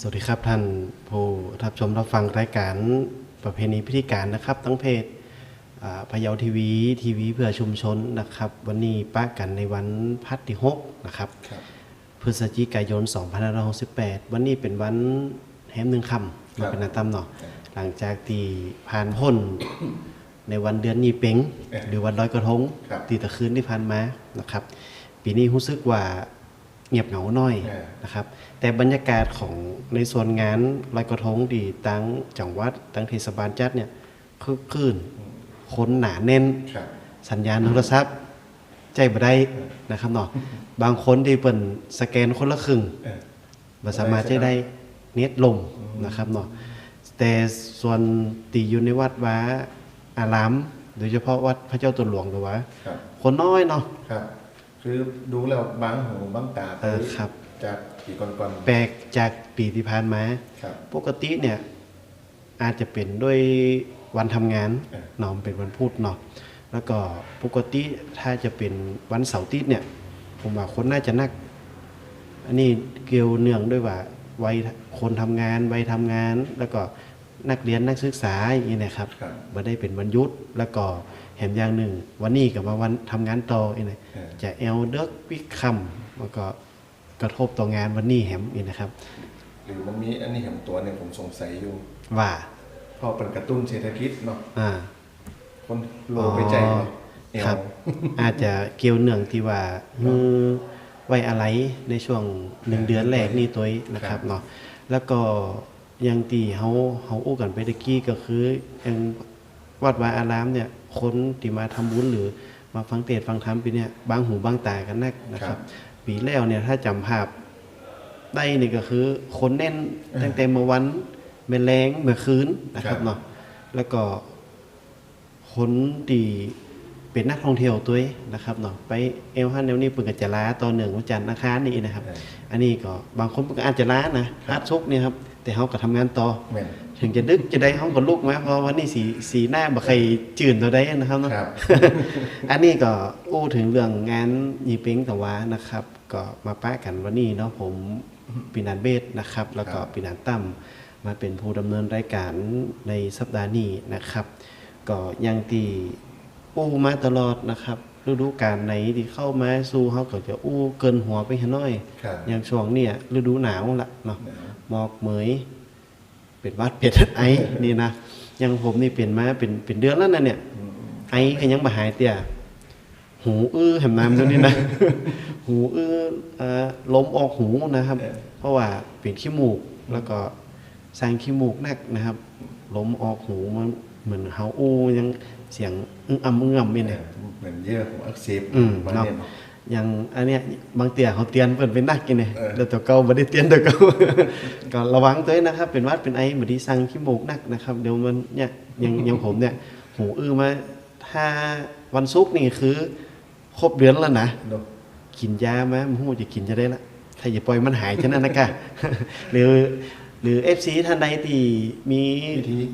สวัสดีครับท่านผู้รับชมรับฟังรายการประเพณีพิธีการนะครับ ทั้งเพจอ่าพะเยาทีวีทีวีเพื่อชุมชนนะครับ วันนี้ป้ากันในวันพัดที่หกนะครับครับพฤศจิกายน2568 วันนี้เป็นวันแฮมหนึ่งคำครับเป็นนาตำเนาะหลังจากที่ผ่านพ้นในวันเดือนนี้เป็งเอ๊ะหรือวันลอยกระทงครับตีตะคืนที่ผ่านมานะครับ ปีนี้รู้สึกว่า เงียบเหงาน้อยเออนะครับ แต่บรรยากาศของในส่วนงานลอยกระทงดีตั้งจังหวัดตั้งเทศบาลจัดเนี่ยคึกคืนคนหนาแน่นครับสัญญาณโทรศัพท์ ใจบ่ได้นะครับเนาะบางคนที่เปิ่นสแกนคนละครึ่งเออบ่สามารถจะได้เน็ตลมนะครับเนาะแต่ส่วนตีอยู่ในวัดว้าอารามโดยเฉพาะวัดพระเจ้าตนหลวงหรือว่าครับคนน้อยเนาะ ครับคือดูแล้วบางหูบางตาเออครับ จากปีก่อนแปลกจากปีที่ผ่านมาๆครับปกติเนี่ย อาจจะเป็นด้วยวันทำงานเออเนาะเป็นวันพุธเนาะแล้วก็ปกติถ้าจะเป็นวันเสาร์อาทิตย์เนี่ย ผมว่าคนน่าจะนัก อันนี้เกี่ยวเนื่องด้วยว่าวัยคนทำงานวัยทำงาน แล้วก็ นักเรียนนักศึกษาอย่างนี้นะครับครับบ่ได้เป็นวันหยุดแล้วก็แหมอย่างหนึ่ง วันนี้กับมาวันทำงานต่ออีกนะเออจะเอลเด็กวิคำแล้วก็กระทบต่องานวันนี้แหมอีกนะครับ หรือมันมีอันนี้เห็นตัวหนึ่งผมสงสัยอยู่ ว่าเพอเป็นกระตุ้นเศรษฐกิจเนาะอ่าคนโลไปใจเนาะเอวครับ อาจจะเกี่ยวเนื่องที่ว่ามือไว้อะไรในช่วงหนึ่งเดือนแรกนี่ตัวเองนะครับเนาะแล้วก็ อยังตีเฮาเฮาอู้กันไปตะกี้ก็คืออย่างวัดวาอารามเนี่ยคนที่มาทำบุญหรือมาฟังเทศน์ฟังธรรมปีเนี่ยบางหูบางตากันนักนะครับ ปีแล้วเนี่ยถ้าจำภาพได้นี่ก็คือ คนแน่นตั้งแต่เมื่อวันเมื่อแรงเมื่อคืนนะครับเนาะแล้วก็คนที่เป็นนักท่องเที่ยวตัวเองนะครับเนาะไปเอลฮันเนลนี่เปิ่นก็จะล้าตอนหนึ่งวันจันทร์อังคารนี่นะครับเอออันนี้ก็บางคนเพิ่นก็อาจจะล้านะอาร์ตซุกเนี่ยครับ แต่เขาก็ทำงานต่อแม่นถึงจะดึกจะได้ห้องกับลูกไหมเพราะวันนี้สีสีหน้าบ่ใครจืดตัวได้นะครับเนาะครับอันนี้ก็อู้ถึงเรื่องงานยีปิงแต่ว่านะครับ ก็มาป้ากันวันนี้เนาะผมปีนันเบสนะครับ แล้วก็ครับปีนันตั้มมาเป็นผู้ดำเนินรายการในสัปดาห์นี้นะครับ ก็ยังตีอู้มาตลอดนะครับฤดูกาลไหนที่เข้ามาสู่เขาก็จะอู้เกินหัวไปหน่อยครับอย่างช่วงเนี่ยฤดูหนาวละเนาะ หนาวหมอกเหมย เป็นหวัดเป็ดไอนี่นะอยังผมนี่เป็นมาเป็นเป็นเดือนแล้วนะเนี่ยอืมไอก็ยังบ่หายเตี้ยหูอื้อแหมน้ำตัวนี้นะ หูอื้อเอ่อลมออกหูนะครับเออเพราะว่าเป็นขี้มูกแล้วก็สร้างขี้มูกนักนะครับลมออกหูมันเหมือนเฮาอู้ยังเสียงอึ้งอ่ำอึ้งอ่ำนี่เนี่เนี่ยยเหมือนเยื่อของอักเสบอืมมาเนาะเนี่ยเนาะ อย่างอันเนี้ยบางเตี่ยเขาเตียนเปิดเป็นนักกินเนี่ยเออแล้วตัวเก่าบ่ได้เตียนตัวเก่าก็ระวังตัวเองนะครับ เป็นหวัดเป็นไอบ่ไดีสั่งขี้มูกนักนะครับเดี๋ยวมันเนี่ยอย่างอย่างผมเนี่ยหูอื้อมาถ้าวันศุกร์นี่คือ ครบเดือนแล้วนะเนาะกินยามามันหูจะกินจะได้ละถ้าอย่าปล่อยมันหายฉะนั้นนะกะหรือหรือ FC ท่านใดที่มี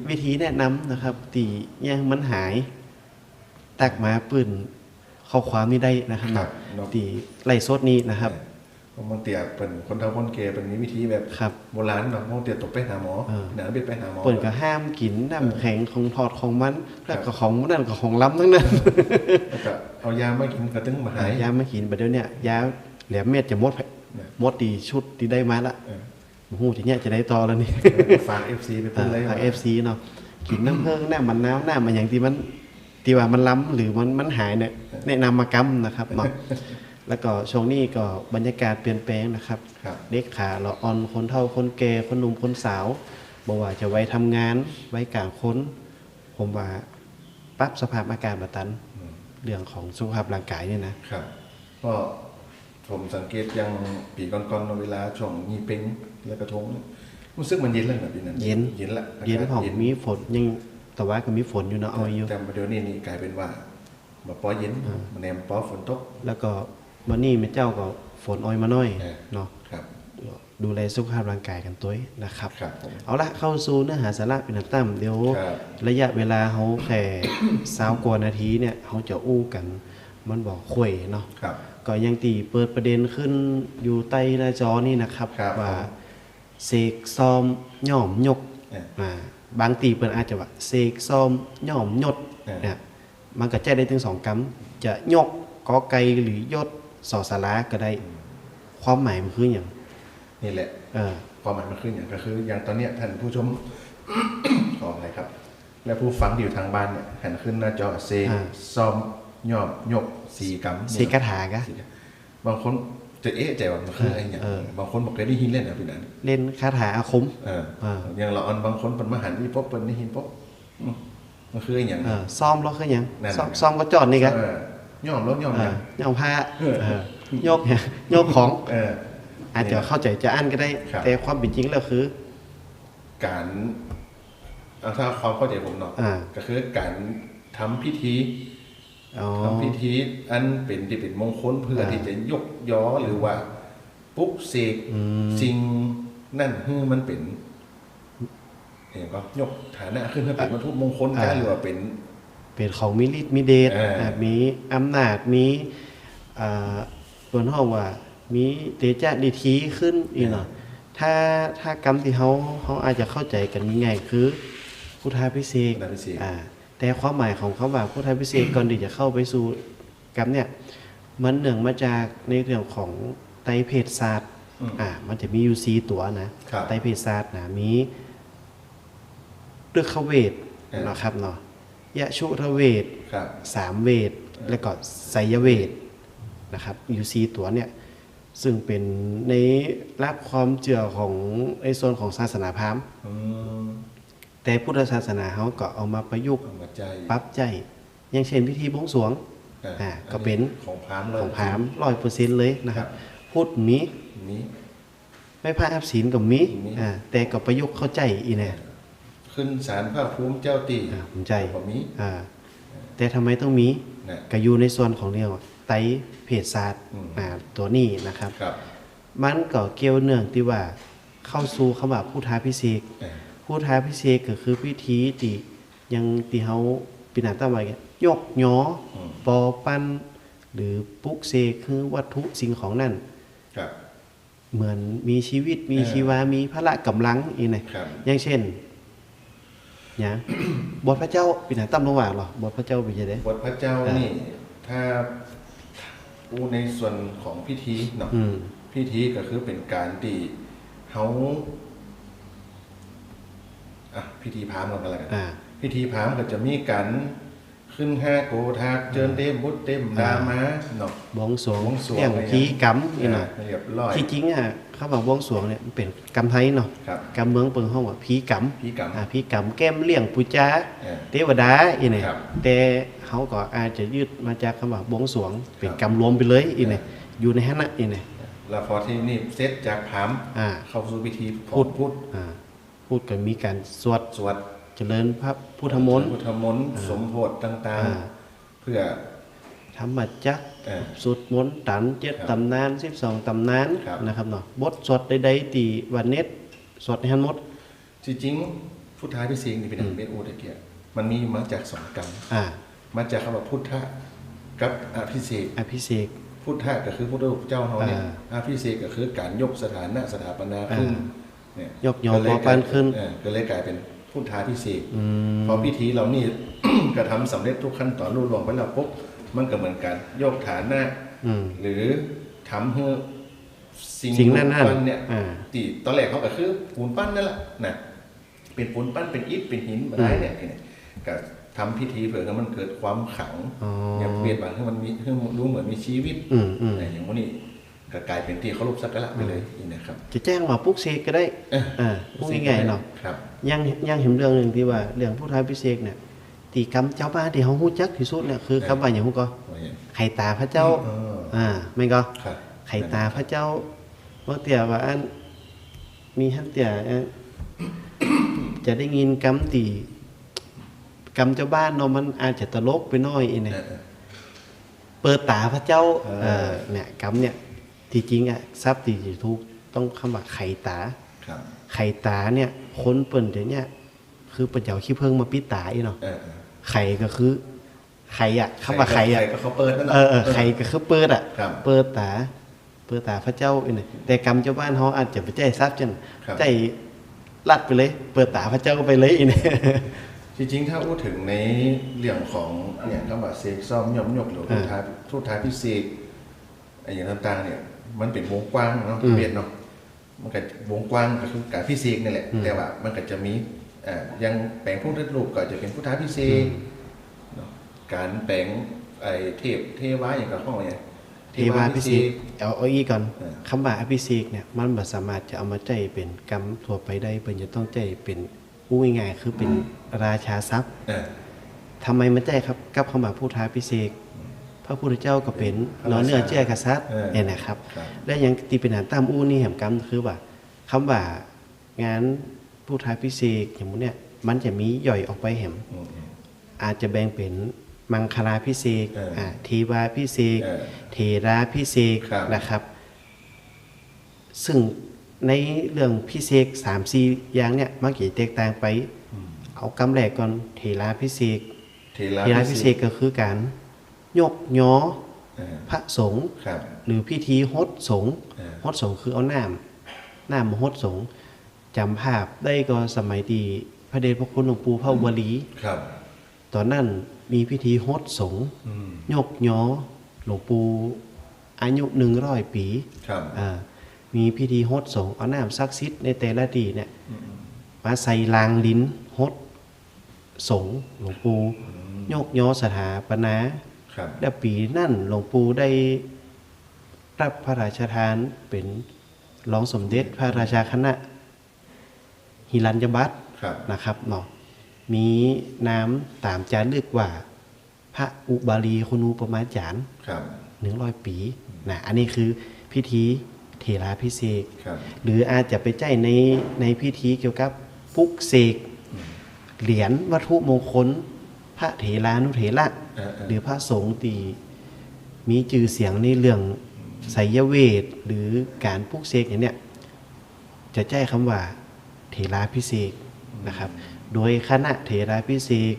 วิธีแนะนำนะครับที่ยังมันหายตักมาปืน ข้อความนี้ได้นะครับครับเนาะที่ไล่สดนี้นะครับ เพราะบางเตียเป็นคนเฒ่าคนแก่เป็นมีวิธีแบบครับโบราณเนาะบางเตียตกไปหาหมอเออ หนาเบ็ดไปหาหมอ เปิดก็ห้ามกินน้ำแข็งของทอดของมันแล้วก็ของนั่นก็ของล้ำทั้งนั้นแล้วก็เอายามากินกระตึงมาหาย ยาไม่กินประเดี๋ยวเนี้ยยาแหลมเม็ดจะหมดไปเนี่ยหมดดีชุดที่ได้มาละเออหูทีเนี้ยจะได้ต่อแล้วนี่ ฝาก FC ไปเพิ่นเลย ทางเอฟซีเนาะกินน้ำเพิ่งน้ำมันน้ำน้ำมันอย่างที่มัน ที่ว่ามันล้ำหรือมันมันหายเนี่ยแนะนำมากำนะครับเนาะแล้วก็ช่วงนี้ก็บรรยากาศเปลี่ยนแปลงนะครับครับเด็กขาเราอ่อนคนเฒ่าคนแก่คนหนุ่มคนสาวบอกว่าจะไว้ทำงานไว้กลางคนผมว่าปรับสภาพอากาศมาตันอืมเรื่องของสุขภาพร่างกายเนี่ยนะครับก็ผมสังเกตอยังปีก่อนๆเวลาช่วงมีเป็งแล้วกระทงรู้สึกมันเย็นเลยแบบนี้นะเย็นเย็นละเย็นากาศของมีฝนยัง แต่ว่าก็มีฝนอยู่เนาะเอาอยู่แต่เดี๋ยวนี้นี่กลายเป็นว่ามาปอเย็นมาแนมปอฝนตก แล้วก็วันนี้แม่เจ้าก็ฝนออยมาหน่อยเออเนาะครับดูแลสุขภาพร่างกายกันตัวเองนะครับครับผมเอาละเข้าสู่เนื้อหาสาระเป็นอันตั้มเดี๋ยวครับระยะเวลาเขาแค่สาวกว่านาทีเนี่ยเขาจะอู้กันมันบอกคุยเนาะครับก็ยังตีเปิดประเด็นขึ้นอยู่ใต้หน้าจอนี่นะครับครับว่าเสกซ้อมย่อมยกเอออ่า บางตีเปิ้นอาจจะว่าเสกซ้อมย่อมยดเออเนี่ยมันก็ใจได้ถึงสองกำจะยกกอไก่หรือยดสอสาราก็ได้ ความหมายมันคืออย่างนี่แหละเออความหมายมันคืออย่างก็คือ อย่างตอนเนี้ยท่านผู้ชมขออะไรครับ และผู้ฟังที่อยู่ทางบ้านเนี่ยหันขึ้นหน้าจอเซอ่าซ้อมย่อมยกสีกำเสกคาถากะสี่กำบางคน จะเอ๊ะใจว่ามันคืออะไรอย่างเออบางคนบอกเคยได้ยินเล่นนะพี่นันเล่นคาถาอาคมเอออ่าอย่างเราอันบางคนเป็นมหันต์ที่พบเป็นได้ยินพบอืมมันคืออย่างเออซ้อมแล้วคือหยังนั่นซ้อมซ้อมก็จอดนี่กะเออย่อมลดย่อมเอยัองย่อมผ้าเออเออยกเนี่ยยกของเอออาจจะเข้าใจจะอันก็ได้ครับแต่ความเป็นจริงแล้วคือ การเอาถ้าความเข้าใจผมเนาะอ่าก็คือการทำพิธีอ๋อ ทำพิธีอันเป็นที่เป็นมงคลเพื่ออ่าที่จะยกย้อหรือว่าปลุ๊กเสกอืมสิ่งนั่นให้มันเป็นเห็นก็ยกฐานะขึ้นให้เป็นวัตถุมงคลกันหรือว่าเป็น เป็นของมีฤทธิ์มีเดชเอออะมีอำนาจมีอ่าเปิ้นเฮาว่า มีเตจาดิทีขึ้นอีกเนาะถ้าถ้ากรรมที่เฮาเฮาอาจจะเข้าใจกันง่ายๆคือ พุทธาพิเศษกพุทธาพิเศษกอ่า แต่ความหมายของคำว่าพุทธาพิเศษกก่อนที่จะเข้าไปสู่กรรมเนี่ยมันเนื่องมาจากในเรื่องของไตรเพศศาสตร์อืมอ่ามันจะมีอยู่สีตัวนะครับไตรเพศศาสตร์นะมีเลือกขเวทเออเนาะครับเนาะยะชุระเวทครับสามเวทแล้วก็ไสยเวทนะครับอยู่สีตัวเนี่ยซึ่งเป็นในรับความเจือของในโซนของศาสนาพราหมณ์อืม แต่พุทธศาสนาเขาก็เอามาประยุกต์เอามาใจปรับใจอย่างเช่นพิธีบวงสรวงอ่าก็เป็นของพราหมณ์เลยของพราหมณ์ร้อยเปอร์เซ็นต์เลยนะครับครับพุทธมีนี้ไม่พระอับศีลกับมีมีอ่าแต่ก็ประยุกต์เข้าใจอีแน่ขึ้นศาลพระภูมิเจ้าตีอ่าผมใจก็มีอ่าแต่ทำไมต้องมีนะก็อยู่ในส่วนของเรียกว่าไตรเพศศาสตร์อืมอ่าตัวนี้นะครับครับ มันก็เกี่ยวเนื่องที่ว่าเข้าสู่คำว่าพุทธาพิเศษ กเออพุทธาพิเศษกก็คือพิธีที่ยังที่เฮาปีหนาตั้งไว้กันยกยออืมปอปั้นหรือปลุกเสกคือวัตถุสิ่งของนั่นครับเหมือนมีชีวิตมีเออชีวา มีพละกำลังอีกไงครับอย่างเช่นอย่างบทพระเจ้าปีหนาตั้มระหว่างหรอบทพระเจ้าเป็นยังไงบทพระเจ้าอ่านี่นี่ถ้าพูดในส่วนของพิธีเนาะอืมพิธีก็คือเป็นการที่เขา อะพิธีพราหมณ์กันแล้วกันอ่า พิธีพราหมณ์ก็จะมีการขึ้นห้าโกธาเจิญเต็มบุตรเต็มดามาเนาะ บวงสรวงบวงสรวง เรื่องอะไรพีกรรมอีกอ่าหน่อยเรียบร้อยที่จริงอะเขาบอกบวงสรวงเนี่ยมันเป็นกรรมไทยเนาะครับ กรรมเมืองเปิงห้องว่าพีกรรมพิธีกรรมอ่าพีกรรมแก้มเลี้ยงปูจาเออ เทวดาอีเนี่ยครับ แต่เขาก็อาจจะยืดมาจากคำว่าบวงสรวง เป็นครับกรรมรวมไปเลยอีเนี่ยอยู่ในหันนะอีเนี่ย แล้วพอที่นี่เสร็จจากพราหมณ์อ่า เข้าสู่พิธีของพูดพุทธอ่า พูดกันมีการสวดสวดเจริญพระพุทธมนต์พุทธมนต์สมโพธิต่างอ่าๆเพื่อธรรมจักรเออสุดมนต์ตันเจ็ดครับตำนานสิบสองตำนานครับนะครับเนาะบทสวดใดๆตีวันเน็ตสวดในฮันหมดจริงๆพุทธาพิเศษนี่เป็นอันเมตโอตะเกียมันมีมาจากสองกรรมอ่ามาจากคำว่าพุทธะกับอภิเษกอภิเษกพุทธะก็คือพุทธเจ้าเขาเนี่ยอ่าอภิเษกก็คือการยกสถานะสถาปนาขึ้นอ่าเนี่ ยยกยอก็เลปอปานขึ้นเออก็เลยกลายเป็นพุทธาพิเศษกอืมพอพิธีเรานี่กระทำสำเร็จทุกขั้นตอนรุ่ล่วงไปแล้วปุ๊บมันก็เหมือนกันยกฐานะอืมหรือทำให้สิ่งสิ่งนั้นๆปูปั้เนี่ยอ่าตีตอนแรกเขาก็คือปูนปั้นนั่นแหละนะเป็นปูนปั้นเป็นอิฐเป็นหินมาได้เนี่ยเนี่ยก็ทำพิธีเพื่อให้มันเกิดความขลังอ๋ออย่างเปลี่ยนบางให้มันมีให้มันรู้เหมือนมีชีวิตอืมอืมนะอย่างวันนี้ ก็กลายเป็นที่เคารพสักการะไปเลยนี่นะครับจะแจ้งว่าปลุกเสกก็ได้เอออ่าพูดง่ายๆเนาะครับยังยังเห็นเรื่องหนึ่งที่ว่าเรื่องผู้ท้ายพิเศษเนี่ยตีกรรมเจ้าบ้านที่เขาฮู้จักที่สุดเนี่ยคือคำว่าอย่างฮู้ก็ว่าอย่างไข่ตาพระเจ้าเอออ่าไม่นก็ครับไข่ตาพระเจ้าบางเตี่ยว่าอันมีฮันเตี่ยอันจะได้ยินกรรมตีกรรมเจ้าบ้านเนาะมันอาจจะตลกไปหน้อยอีเนี่ยเออเออเปิดตาพระเจ้าเออเออเนี่ยกรรมเนี่ย ที่จริงอะทรัพย์ที่จะถูกต้องคำว่าไข่ตาครับไข่ตาเนี่ยคนเปิ่นเดี๋ยวเนี้คือปัญญาขี้เพิ่งมาปิดตาอีเนาะเออเออไข่ก็คือไข่อะคำว่าไข่อะก็เขาเปิดนั่นแหละเออเออไข่ก็คือเปิดอะครับเปิดตาเพื่อตาพระเจ้าอีนี่แต่กรรมเจ้าบ้านเขาอาจจะไปใจทรัพย์จังครับใจลัดไปเลย เปิดตาพระเจ้าไปเลยอีนี่จริงๆ ถ้าพูดถึงในเรื่องของเนี่ยคำว่าเสกซ่อมย่อมยกหรือทุท้ายทุท้ายพิเศษไอ้อย่างต่างๆเนี่ย มันเป็นวงกว้างเนาะอืมเบียดเนาะมันก็วงกว้างก็คือการพิเศษนี่แหละ แต่ว่ามันก็จะมีอ่าอยังแปลงพวกเทศรูปก็จะเป็นพุทธาพิเศษเนาะการแปลงไอ้เทพเทวะอย่างกับห้องเนี่ยเทวาพิเศษเอาเอาอีกก่อนเออคำว่าอภิเษกเนี่ยมันบ่สามารถจะเอามาใจเป็นกรรมทั่วไปได้เพิ่นจะต้องใจเป็นอู้ง่ายๆคือเป็นราชาทรัพย์เออทำไมมันใจครับกับคำว่าผู้ท้าพิเศษก พระพุทธเจ้าก็เป็นพระเนื้อเนื้อราชาเจ้ากษัตริย์เออเนี่ยนะครับครับ และยังตีเป็นหานตามอู้นี่แหมกรรมคือว่าคำว่างานผู้ท้าพิเศษกอย่างนี้เนี่ยมันจะมีย่อยออกไปแหมอืมอืมอาจจะแบ่งเป็นมังคลาพิเศษกเอออ่าเทวาพิเศษกเออเทราพิเศษกครับนะครับ ซึ่งในเรื่องพิเศษสามสี่อย่างเนี่ยมักจะแตกต่างไป เอากำแรกก่อนเทราพิเศษกเทระเทราพิเศษกก็คือการ ยกย้อเออพระสงฆ์ครับหรือพิธีฮดสงฆ์เออฮดสงฆ์คือเอาน้ำน้ำมาฮดสงฆ์จำภาพได้ก็สมัยดีพระเดชพระคุณหลวงปู่พระอุบลีครับตอนนั้นมีพิธีฮดสงฆ์อืมยกย้อหลวงปู่อายุหนึ่งร้อยปีครับอ่ามีพิธีฮดสงฆ์เอาน้ำซักซิดในแต่ละดีเนี่ยมาใส่ลางลิ้นฮดสงฆ์หลวงปู่ยกย้อสถาปนาครับ และปีนั่นหลวงปู่ได้รับพระราชทานเป็นรองสมเด็จพระราชาคณะฮิรัญยบัตรครับนะครับเนาะมีน้ำตามจารึกว่า พระอุบาลีคุณูปมาจารย์ครับหนึ่งร้อยปีนะอันนี้คือพิธีเทราพิเศษกครับหรืออาจจะไปใจในในพิธีเกี่ยวกับปลุกเสกเหรียญวัตถุมงคล พระเถรานุเถระเออเออหรือพระสงฆ์ตีมีจื่อเสียงในเรื่องไสยเวทหรือการปลุกเสกอย่างเนี้ยจะใจคำว่าเถราพิเศษกนะครับ โดยคณะเถราพิเศษก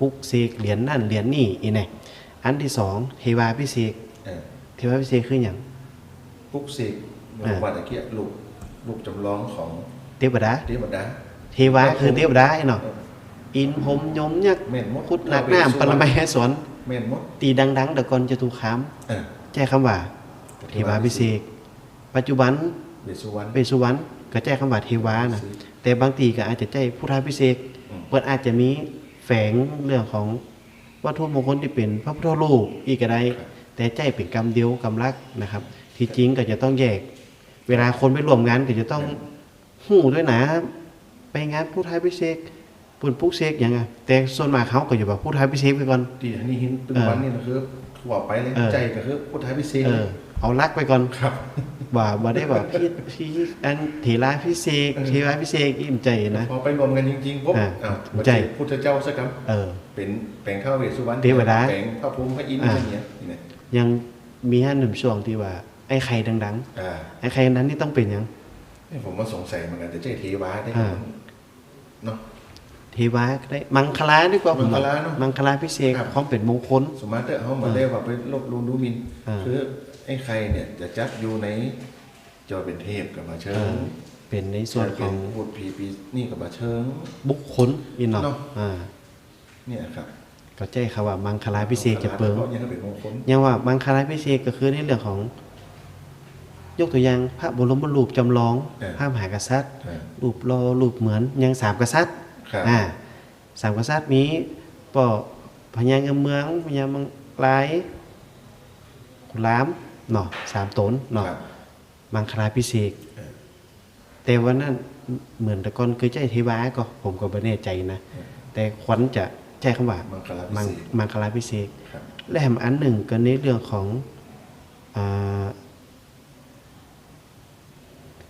ปลุกเสกเหรียญนั่นเหรียญนี่อีเนี่ยอันที่สองเทวาพิเศษกเออเทวาพิเศษกคืออย่างปลุกเสกอ่าว่าตะเกียบลูกลูกจำลองของเทวดาเทวดาเทวาคือเทวดาไอ้เนาะ อินพรหมยมยักษ์แม่นมดคุดหนักหน้ามปรมัยสวนแม่นมดตีดังๆแต่ก่อนจะถูกขามเออแจ้คำว่า เทวาพิเศษกปัจจุบันเวสสุวรรณเวสสุวรรณก็แจ้คำว่าเทวานะสิแต่บางทีก็อาจจะแจ้พุทธาพิเศษกอืมเปิดอาจจะมีแฝงเรื่องของวัตถุมงคลที่เป็นพระพุทธรูปอีกก็ได้แต่ใจเป็นกรรมเดียวกรรมรักนะครับ ที่จริงก็จะต้องแยก เวลาคนไปร่วมงานก็จะต้องหูด้วยนะ ไปงานพุทธาพิเศษ กปุ่นปุกเสกอย่างไงแต่ส่วนมากเขาก็อยู่แบบพุทธาพิเศษกไปก่อนที่อันนี้หินตึงวันนี่ก็คือทั่วไปเลยเออใจก็คือพุทธพิเศษเออเอารักไปก่อนครับว่าบ่ได้ว่าพี่พี่อันเถราพิเศษกเออเทวาพิเศษกอิ่มใจนะพอไปรวมกันจริงๆปุ๊บอ่าอ้าวใจพุทธเจ้าสักคเออำเป็นแปลงข้าวเวสสุวรรณเทวดาแปลงพระภูมิพระอินทร์อ่าอะไรเงี้ยนี่นะยังมีอันหนึ่งช่วงที่ว่า ไอ้ไข่ดังอ่าๆไอ้ไข่นั้นนี่ต้องเป็นหยังนี่ผมว่าสงสัยเหมือนกันแต่ใจเทวาได้อ่าเนาะ เทวาก็ได้มังคลาดีกว่าผมมังคลาเนอะมังคลาพิเศษกครับของเป็นมงคลสมมาเตอร์เขามาเรียกว่าไปลบลูนดูหมินอ่าคือไอ้ใครเนี่ยจะจัดอยู่ในจอเป็นเทพกับมาเชิเองอเป็นในส่วนของจะเป็นพูดผีปีนี่กับมาเชิง บุคคลอีเนาะเนาะอ่าเนี่ยครับก็ใจคำว่ามังคลาพิเศษกจะเปิงพราะยังเป็นมงคลยังว่ามังคลาพิเศษกก็คือในเรื่องของ ยกตัวอย่างพระบรมรูปจำลองเออพระมหากษัตริย์เออรูปรอรูปเหมือนยังสามกษัตริย์ครับ อ่าสามกษัตริย์มีปอพญางเมืองพญามังลายขุลามเนาะสามตนเนาะครับมังคลาพิเศษกเออแต่ว่านั่นเหมือนแต่ก่อนเคยใจเทวาก็ผมก็ไม่แน่ใจนะแต่ขวัญจะใช้คำว่ามังคลาพิมังเศษกมังคลาพิเศษกครับและแถมอันหนึ่งก็ในเรื่องของอา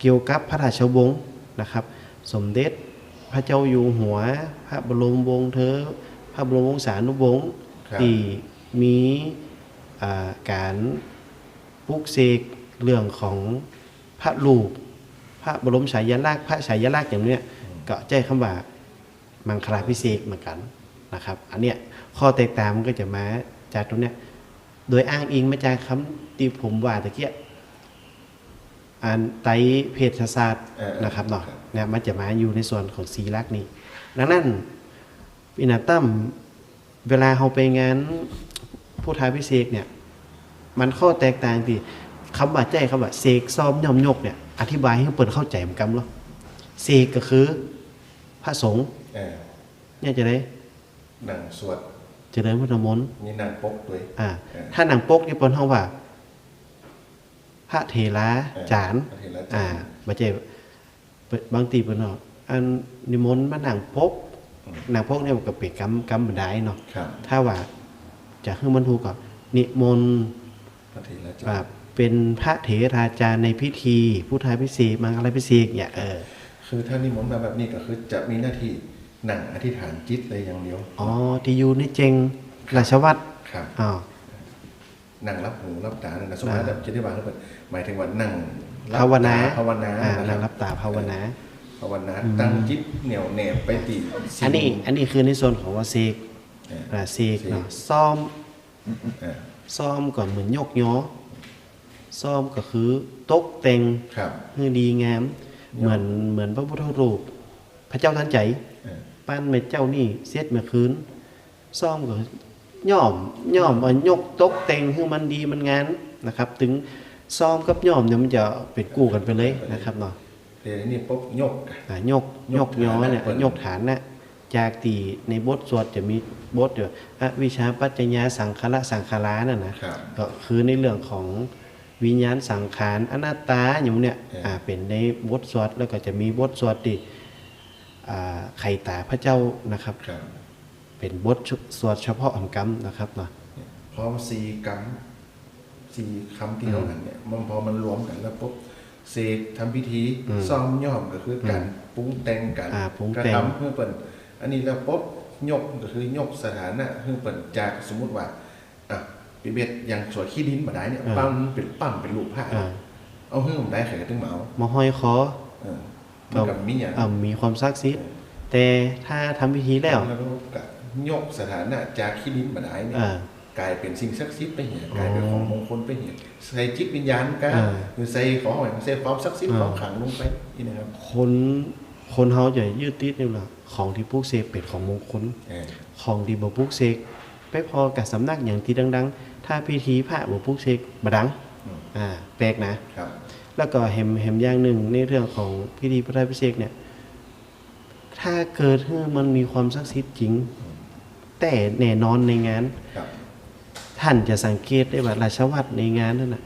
เกี่ยวกับพระราชวงศ์นะครับ สมเด็จพ ระเจ้าอยู่หัว พระบรมวงศ์เธอ พระบรมวงศานุวงศ์ครับที่มีอ่าการปลุกเสกเรื่องของพระรูปพระบรมฉายาลักษณ์พระฉายาลักษณ์อย่างเนี้ยก็ใจคำว่ามังคลาพิเศษกเหมือนกันนะครับ อันเนี้ยข้อแตกต่างมันก็จะมาจากตรงเนี้ยโดยอ้างอิงมาจากคำที่ผมว่าตะเกีย อันไตรเพศศาสตร์เออนะครับเนาะครับเนี่ยมันจะมาอยู่ในส่วนของสีลักษณ์นี้ ดังนั้นพี่นาตั้มเวลาเราไปงานผู้ท้าพิเศษกเนี่ย มันข้อแตกต่างที่คำว่าใจคำว่าเสกซ้อมย่อมยกเนี่ยอธิบายให้เปิดเข้าใจเหมือนกันหรอเสกก็คือพระสงฆ์เออเนี่ยจะได้หนังสวดเจริญพุทธมนต์มีหนังปกด้วยอ่าเออถ้าหนังโป๊กนี่เปิ้นเฮาว่า พระเถระเออจานพระเถระจานอ่าบ่ใช่เปิ้นบางทีเปิ้นเนาะอันนิมนต์มาหนังโป๊กหนังโป๊กเนี่ยมันก็เป็นกรรมกรรมบันไดเนาะครับถ้าว่าจะให้มันถูกก็นิมนต์พระเถระจาอ่ารเป็นพระเถราจารย์ในพิธีพุทธาพิเศษกมังคลาพิเศษกเนี่ยเออคือถ้านิมนต์มาแบบนี้ก็คือจะมีหน้าที่หนังอธิษฐานจิตเลยอย่างเดียว อ๋อ ที่อยู่ในเจงราชวัตรครับอ๋อนั่งรับหูรับตาเนี่ยนะสมมติอ่าแบบจะได้วางก็เป็น หมายถึงว่านั่งรับภาวนาภาวนาอ่านะคนั่งรัรับบตาภาวนาภาวนาตั้งจิตเหนียวแนบไปตีสิ่งอันนี้อันนี้คือในส่วนของว่าเสกเอออ่าเสกเสกเนาะซ่อมเออซ่อมก็เหมือนยกย้อซ่อมก็คือตกแต่งครับให้ดีงาม เหมือนเหมือนพระพุทธรูป พระเจ้าท่านใจเออปั้นเม็ดเจ้านี่เสียดเมื่อคืนซ่อมก็ย่อมย่อมเอายกตกแต่งให้มันดีมันงามนะครับ ถึง ซ่อมกับย่อมเนี่ยมันจะเป็นกู้กันไปเลยนะครับเนาะเดี๋ยวนี้ปุ๊บยกอ่ายกยยกกย้อเนี่ยฐานนะยกฐานนะจากตีในบทสวดจะมีบทเดียวอวิชชาปัจจญาสังขารสังขารานั่นนะครับก็คือในเรื่องของวิญญาณสังขารอนัตตาอย่างเนี้ยเอออ่อ่าเป็นในบทสวดแล้วก็จะมีบทสวดที่อ่าไข่ตาพระเจ้านะครับครับเป็นบทสวดเฉพาะของกรรมนะครับเนาะพอสีกรรม สีคำที่เราหันเนี่ยมันพอมันรวมกันแล้วปุ๊บเสกทำพิธีซ้อมย่อมก็คือการปรุงแต่งกันอ่าปรุงกระแต่งทำเพื่อเปิ่นอันนี้แล้วปุ๊บยกก็คือยกสถานะเพื่อเปิ่นจากสมมุติว่าอะปีเบ็ดอย่างสวยขี้ดินมาได้เนี่ยปั้มเป็นปั้มเป็นรูปผ้าอ่าเอาเฮือมได้ไข่กระตึงเหมามาห้อยคอเออมันกับมีอย่างอ่ามีความศักดิ์สิทธิ์แต่ถ้าทำพิธีแล้วแล้วก็กะยกสถานะจากขี้ดินมาได้เนี่ยอ่า กลายเป็นสิ่งศักดิ์สิทธิ์ไปเหี่ยกลายเป็นของมงคลไปเหี่ยใส่จิตวิญญาณก็อ่าหรือใส่ของหอยใส่ความศักดิ์สิทธิ์อ่าความขลังลงไปนี่นะครับ คนคนเฮาจะยืดติดนี่ล่ะของที่ปลูกเสกเป็นของมงคลเออของดีบ่ปลูกเสกไปพอกับสำนักอย่างที่ดัง ๆ ถ้าพิธีพระบ่ปลูกเสกบ่ดังอืมอ่าแปลกนะครับแล้วก็เห็นเห็นอย่างหนึ่งในเรื่องของพิธีพระราชพิเศษกเนี่ย ถ้าเกิดให้มันมีความศักดิ์สิทธิ์จริง แต่แน่นอนในงานครับ ท่านจะสังเกตได้ว่าราชวัตรในงานนั่นน่ะ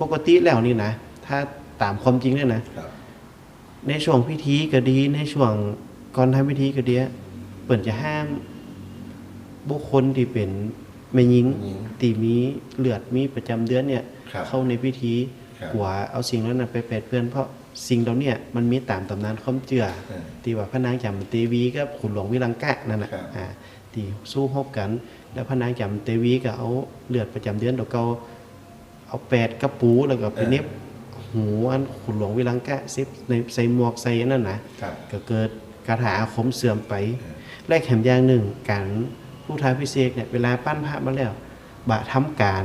ปกติแล้วนี่นะ ถ้าตามความจริงเนี่ยนะครับในช่วงพิธีก็ดี ในช่วงก่อนทำพิธีก็ดีเปิ่นจะห้าม บุคคลที่เป็นแม่หญิงหญิงที่มีเลือดมีประจำเดือนเนี่ยครับเข้าในพิธีครับกว่าเอาสิ่งเหล่านั้นไปแปดเปื้อนเพราะสิ่งเหล่าเนี้มันมีตามตำนานความเจือเออที่ว่าพระนางจำเตวีกับขุนหลวงวิลังกะนั่นน่ะครับอ่าที่สู้รบกัน แล้วพระนางจำเตวีก็เอาเลือดประจำเดือนตัวเก่าเอาแปดกระปูแล้วก็ไปเน็บหูอันขุนหลวงวิลังกะซิบในใส่หมวกใส่นั่นนะครับก็เกิดคาถาอาคมเสื่อมไป แรกแถมอย่างหนึ่งการผู้ท้าพิเศษเนี่ยเวลาปั้นพระมาแล้วบะทำการ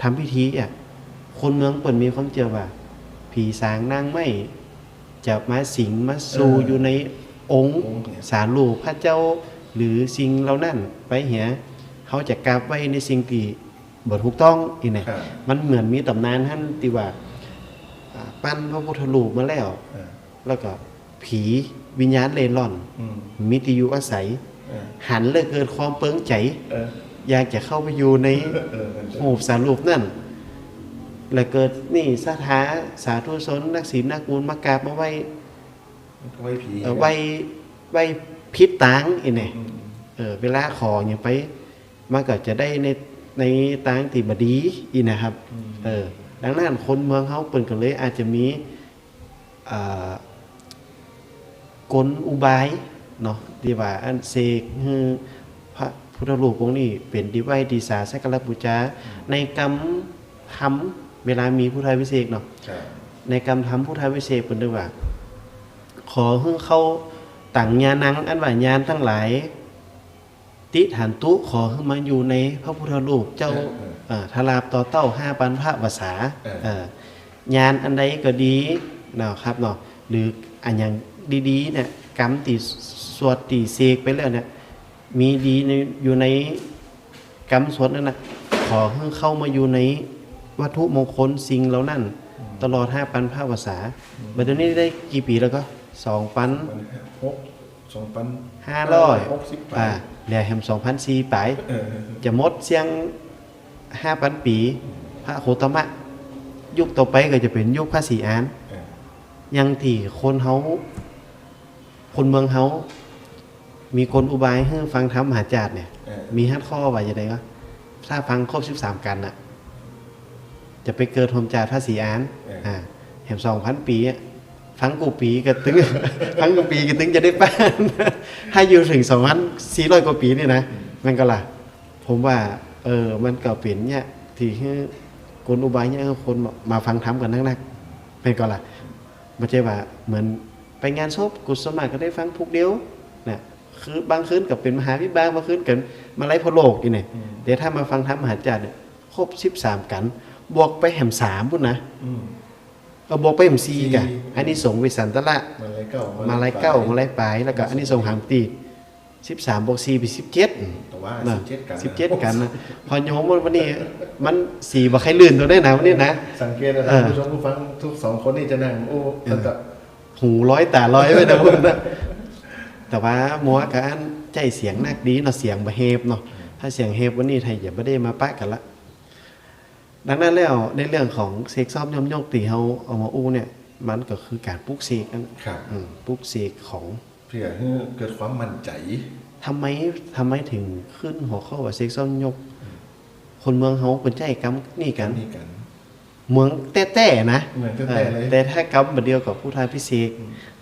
ทำพิธีอะคนเมืองเปิ่นมีความเชื่อว่า ผีสางนางไม่จะมาสิงมาสู่เออออยู่ในองค์องค์เนี่ยสารลูกพระเจ้าหรือสิ่งเหล่านั้นไปเหีย เขาจะกราบไว้ในสิ่งที่บ่ถูกต้องอีกเนี่ยครับมันเหมือนมีตำนานท่านที่ว่าอ่าปั้นพระพุทธรูปมาแล้วเออแล้วก็ผีวิญญาณเล่ร่อนอืมมิติอยู่อาศัยเออหันเลยเกิดความเปิงใจเอออยากจะเข้าไปอยู่ในเออมันจะหูปสารรูปนั่นแล้วเกิดนี่สถาสาธุชนนักศีลนักบุญมากราบมาไว้มันก็ไว้ผีเอ่อไว้ไว้พิษตางอีเนี่ยอืมเออเวลาขออย่างไป มันก็จะได้ในในตางที่บดีอีนะครับอืมเออดังนั้นคนเมืองเขาเปิ่นกันเลยอาจจะมีอ่ากลอุบายเนาะที่ว่าอันเสกคือพระพุทธรูปองค์นี้เป็นดีไว้ดีสาสักการะบูชาในกรรมทำเวลามีพุทธาพิเศษกเนาะครับในกรรมทำพุทธาพิเศษกเป็นด้วยว่า ขอให้เขาต่างญานังอันว่าญาณทั้งหลาย ติฐานตุขอให้มาอยู่ในพระพุทธรูปเจ้าเออเอ่อทาราบต่อเต้าห้าปันพระวสาเออเอ่อยานอันใดก็ดีเนาะครับเนาะหรืออันอย่างดีๆเนี่ยกรรมตีสวดตีเสกไปแล้วเนี่ยมีดีในอยู่ในกรรมสวดนั่นนะขอให้เข้ามาอยู่ในวัตถุมงคลสิ่งเหล่านั้น ตลอดห้าปันภาภาษาบัดเดี๋ยวนี้ได้กี่ปีแล้วก็สองปันมันหก สองพันห้าร้อยหกสิบอ่าบาทเหลือแฮมสองพันสี่ไปเออจะหมดเสียงห้าพันปี พระโคตมะ ยุคต่อไปก็จะเป็นยุคพระศรีอานเออยังที่คนเฮาคนเมืองเฮามีคนอุบายให้ฟังธรรมมหาจารย์เนี่ยเออมีฮัดข้อว่าอย่างไรก็ถ้าฟังครบสิบสามกันน่ะ จะไปเกิดทมจาพระศรีอานอ่าแหมสองพันปีอะ ฟังกูปีก็ตึงฟังกูปีก็ตึงจะได้ป้านถ้าอยู่ถึงสองพันสี่ร้อยกว่าปีนี่นะมันก็ล่ะ ผมว่า เออมันก็เปลี่ยนเนี่ยที่ให้คนอุบายเนี่ยให้คนมามาฟังธรรมกันนักๆเป็นก็ล่ะไม่ใช่ว่าเหมือนไปงานศพกุศลมากก็ได้ฟังพุกเดียวเนี่ยคือบางคืนกับเป็นมหาวิบากบางคืนกับมาไล่พระโลกอีกเนี่ยเดี๋ยวถ้ามาฟังธรรมมหาจารย์เนี่ยครบสิบสามกัน บวกไปแหมสามพุ่นนะ อืมเอาบวกไปแหมสี่กะสี่อันนี้สงส์วิสันตละ มาลายเก้ามามาไล่เก้ามาไล่ปลาย แล้วก็อันนี้ส่งส์หางตีสิบสามบวกสี่เป็นสิบเจ็ดแต่ว่านะสิบเจ็ดกันสิบเจ็ดกันนะพอโยมวันนี้ มันสี่บ่ใครลื่นตัวได้นะวันนี้นะ สังเกตนะเออผู้ชมผู้ฟังทุกสองคนนี่จะนั่งโอ้แล้วก็หูร้อยตาร้อยไปนะพุ่นนะแต่ว่ามัวกับอันใจเสียงนักดีเนาะเสียงบะเฮบเนาะถ้าเสียงเฮบวันนี้ไทยอย่าไม่ได้มาปะกันละ ดังนั้นแล้วในเรื่องของเซ็กซ้อมย่อมยกตีเฮาเอามาอู้เนี่ยมันก็คือการปลุกเสกนั่นครับอืมปลุกเสกของเพื่อให้เกิดความมั่นใจทำไมทำไมถึงขึ้นหัวข้อว่าเซ็กซ้อมยก คนเมืองเฮาเป็นใจกำนี่กันนี่กัน เมืองแต้ๆนะเหมือนแต้ๆเลยแต่ถ้ากำแบบเดียวกับผู้ทายพิเศษ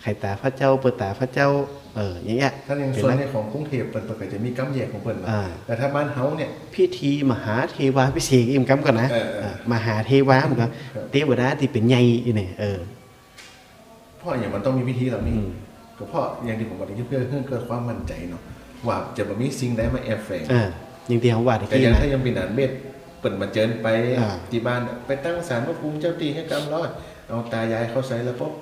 ไข่ตาพระเจ้าเปิดตาพระเจ้าเอออย่างเงี้ยถ้าอย่างเป็นส่วนลักในของกรุงเทพเปิดเปิดก็จะมีกำแยกของเปิดนะอ่าแต่ถ้าบ้านเฮาเนี่ยพิธีมหาเทวาพิเศษอิ่มกำก่อนนะเออเออเออมหาเทวาเหมือนกันครับเทวดาที่เป็นใหญ่อีเนี่ยเออเพราะอย่างมันต้องมีพิธีเหล่านี้อืมก็เพราะอย่างที่ผมบอกนี่เพื่อให้เกิดความมั่นใจเนาะว่าจะแบบมีสิ่งใดมาแอบแฝงอ่าอย่างที่เขาว่าที่แต่กี้ยังนะถ้ายังเป็นหนานเม็ดเปิดมาเจิญไปอ่าที่บ้านไปตั้งศาลพระภูมิเจ้าตีให้กำร้อยเอาตายายเขาใส่แล้วปุ๊บ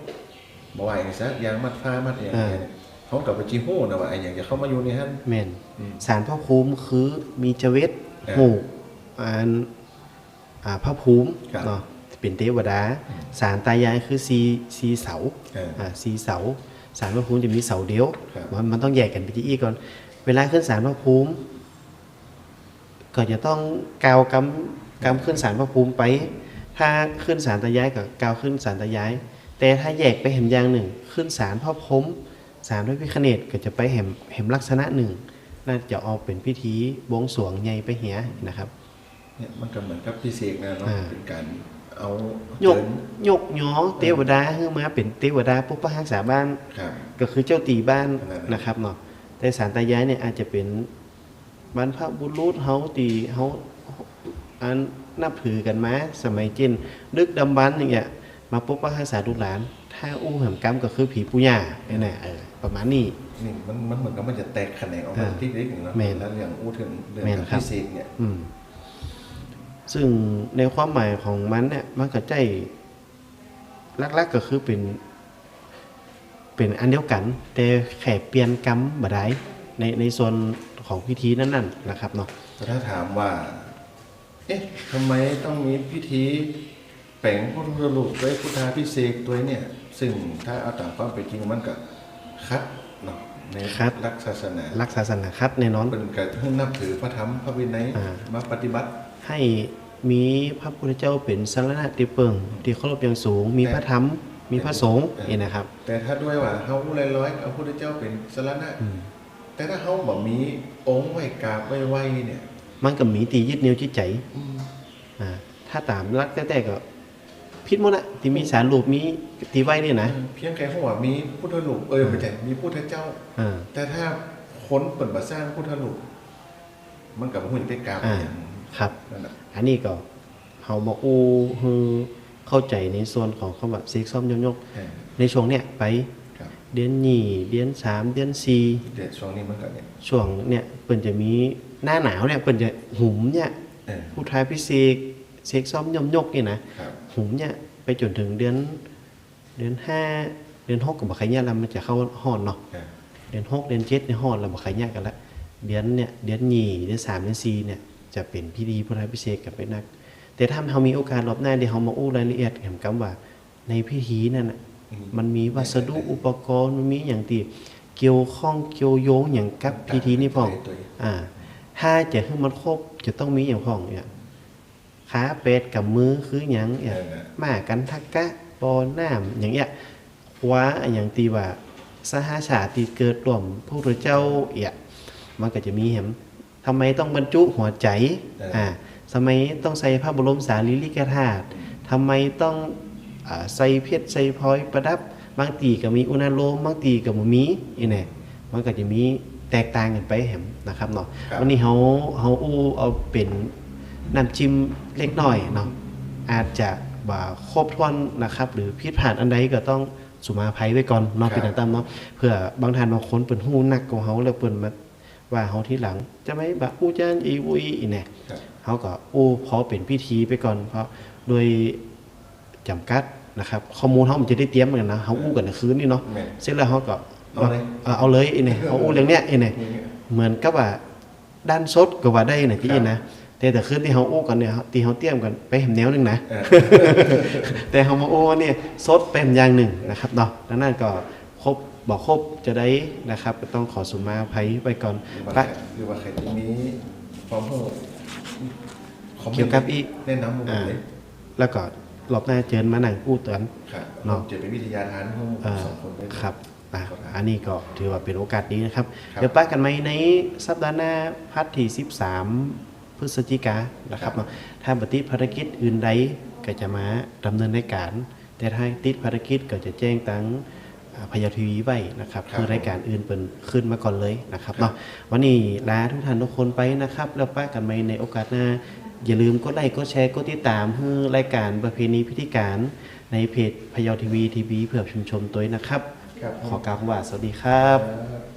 บ่ไหวซะยางมัดผ้ามัดอย่างเงี้ยเนี่ยเขากลับไปจีโห่นะว่าไอ้อย่างจะเข้ามาอยู่ในฮั่นแม่นอืมสารพระภูมิคือมีเจเวตเออหูอ่านอ่าพระภูมิครับเนาะเป็นเทวดาสารตายายคือสีสีเสาเอออ่าสีเสาสารพระภูมิจะมีเสาเดียวครับมันมันต้องแยกกันไปที่อีกก่อน เวลาขึ้นสารพระภูมิ ก็จะต้องกาวกำกำขึ้นสารพระภูมิไป ถ้าขึ้นสารตายายก็กาวขึ้นสารตายาย แต่ถ้าแยกไปเห็นอย่างหนึ่ง ขึ้นสารพระพรหมสารพระพิคเนตก็จะไปเห็นเห็นลักษณะหนึ่งน่าจะเอาเป็นพิธีบวงสรวงใหญ่ไปเหียนะครับเนี่ยมันก็เหมือนกับพี่เสกนะเนาะอ่าเป็นการเอายกเจิญยกยอเทวดาขึ้นมาเป็นเทวดาปุ๊บพระรักษาบ้านครับก็คือเจ้าตีบ้านนั่นแหละนะครับเนาะแต่สารตายายเนี่ยอาจจะเป็น บรรพบุรุษเฮาตีเฮาอันนับถือกันมาสมัยจีนดึกดำบรรพ์อย่างเงี้ยมาปุ๊บว่ารักษาลูกหลาน ถ้าอู้แหมกรรมก็คือผีปุย่าเนี่ยนะเออประมาณนี้นี่มันมันเหมือนกับมันจะแตกแขนงออกมาอ่าที่เล็กหนึ่งเนาะแม่นแล้วอย่างอู้ถึงเรื่องแม่นการครับพี่เสกเนี่ยอืมซึ่งในความหมายของมันเนี่ยมันก็ใจลักๆก็คือเป็น เป็นอันเดียวกัน แต่แค่เปลี่ยนกรรมบ่ได้ในในส่วน ของพิธีนั้นๆนะครับเนาะแต่ถ้าถามว่า เอ๊ะทำไมต้องมีพิธีแปลงพุทธรูปไว้พุทธาพิเศษกตัวเนี่ย ซึ่งถ้าเอาตามความเป็นจริงมันก็คัดเนาะในคัดหลักศาสนารักศาสนาคัดแน่นอนเป็นการเพิ่งนับถือพระธรรมพระวินัยอ่ามาปฏิบัติ ให้มีพระพุทธเจ้าเป็นสารณะที่เปิงที่เคารพอย่างสูง มีพระธรรมมีพระสงฆ์นี่นะครับ แต่ถ้าด้วยว่าเฮาร้อยๆเอาพระพุทธเจ้าเป็นสารณะ แต่ถ้าเฮาบ่มีองค์ไว้กราบไว้ไหวเนี่ย มันก็มีตียึดเหนี่ยวจิตใจอ่าถ้าตามรักแต่ๆก็พิษหมดอะที่มีสารรูปมีตีไว้นี่นะเพียงแค่ว่ามีพุทธรูปเออไม่ใช่มีพุทธเจ้าอ่าแต่ถ้าคนเปิดมาสร้างพุทธรูปมันกับหุ่นไปกราบอ่าอย่างครับนั่นน่ะอันนี้ก็เฮามาอู้ฮือเข้าใจในส่วนของคำว่าเซ็กซ้อมยกเออๆในช่วงเนี้ยไปครับ เดือนนี้เดือนสามเดือนสี่เดี๋ยวช่วงนี้มันก็เนี่ยช่วงเนี่ยเปิ่นจะมีหน้าหนาวเนี่ยเปิ่นจะหุมเนี่ยเออผู้ทายพิเศษเซ็กซ้อมยมยกนี่นะครับหุมเนี่ยไปจนถึงเดือนเดือนห้าเดือนหกก็บอกใครเนี่ยแล้วมันจะเข้าห้อนเนาะครับเดือนหกเดือนเจ็ดในห้อนเราบอกใครเนี่ยกันละเดือนเนี่ยเดือนหยี่เดือนสามเดือนสี่เนี่ยจะเป็นพิธีพุทธพิเศษกกันไปนัก แต่ถ้าเรามีโอกาสรอบหน้าเดี๋ยวเรามาอู้รายละเอียดเห็นกันว่าในพิธีนั่นน่ะอื มมันมีวัสดุอุปกรณ์มันมีอย่างที่เกี่ยวข้องเกี่ยวโยงอย่างกับพิธีนี่พ่องตัวเองอ่าถ้าจะให้มันครบจะต้องมีอย่างพ่องเนี่ยขาเป็ดกับมือคืออย่างเนี่ยนั่นน่ะมากันทักกะปอน้ำอย่างเงี้ยคว้าอย่างตีว่าสหาชาติที่เกิดร่วมพระพุทธเจ้าเอี่ยมันก็จะมีเห็นทำไมต้องบรรจุหัวใจอ่าทำไมต้องใส่พระบรมสารีริกธาตุทำไมต้องอา ใส่เพชรใส่พลอยประดับ บางตีก็มีอุณาโลมบางตีก็บ่มีอีแน่มันก็จะมีแตกต่างกันไปแหมนะครับเนาะครับวันนี้เฮาเฮาอู้เอาเป็นน้ำจิ้มเล็กน้อยเนาะอาจจะบ่ครบถ้วนนะครับ หรือผิดพลาดอันใดก็ต้องสุมาภัยไว้ก่อนเนาะครับพี่นันตั้มเนาะเพื่อบางท่านบางคนเปิ่นฮู้นักกว่าเฮาแล้วเปิ่นมาว่าเฮาทีหลังจะไม่บะอู้จานอีอุยอีแหน่ครับเขาก็อู้พอเป็นพิธีไปก่อนเพราะโดย จำกัดนะครับข้อมูลเขามันจะได้เตรียมเหมือนกันนะเขาอู้กันในคืนนี่เนาะแม่นเสร็จแล้วเขาก็เอาเลยเออเอาเลยไอ้เนี่ยเขาอู้เรื่องเนี้ยไอ้เนี่ยเหมือนกับว่าด้านสดก็ว่าได้นะที่นะแต่แต่คืนที่เขาอู้กันเนี่ยที่เขาเตรียมกันไปแหมแนวหนึงนะเออแต่เขามาโอ้เนี่ยสดเป็นอย่างหนึ่งนะครับเนาะดังนั้นก็ครบบอกครบจะได้นะครับก็ต้องขอสุมาภัยไปก่อนหรือว่าพระใครหรือว่าใครจะมีความรู้คอมมนต์เกี่ยวกับอีกแนะนำหมดอ่าเลยแล้วก็ รอบหน้าเจิญมานั่งพูดกันครับเนาะ จะเป็นวิทยาทานของเอ่อสองคนด้วย ครับอะครับอันนี้ก็ถือว่าเป็นโอกาสดีนะครับ ครับ เดี๋ยวป้ากันไหมในสัปดาห์หน้าพัดที่ 13 พฤศจิกานะครับเนาะถ้าปฏิดภารกิจอื่นใดก็จะมาดำเนินในการ แต่ถ้าติดภารกิจก็จะแจ้งตังอ่าพยาทีวีไว้นะครับครับคือรายการอื่นเป็นขึ้นมาก่อนเลยนะครับ เนาะวันนี้ลาทุกท่านทุกคนไปนะครับ แล้วป้ากันไหมในโอกาสหน้า อย่าลืมกดไลค์กดแชร์กดติดตามให้รายการประเพณีพิธีการในเพจพยาทีวีทีวีเพื่อชุมชนตัวเองนะครับ ครับขอกล่าวคำว่าสวัสดีครับ ครับ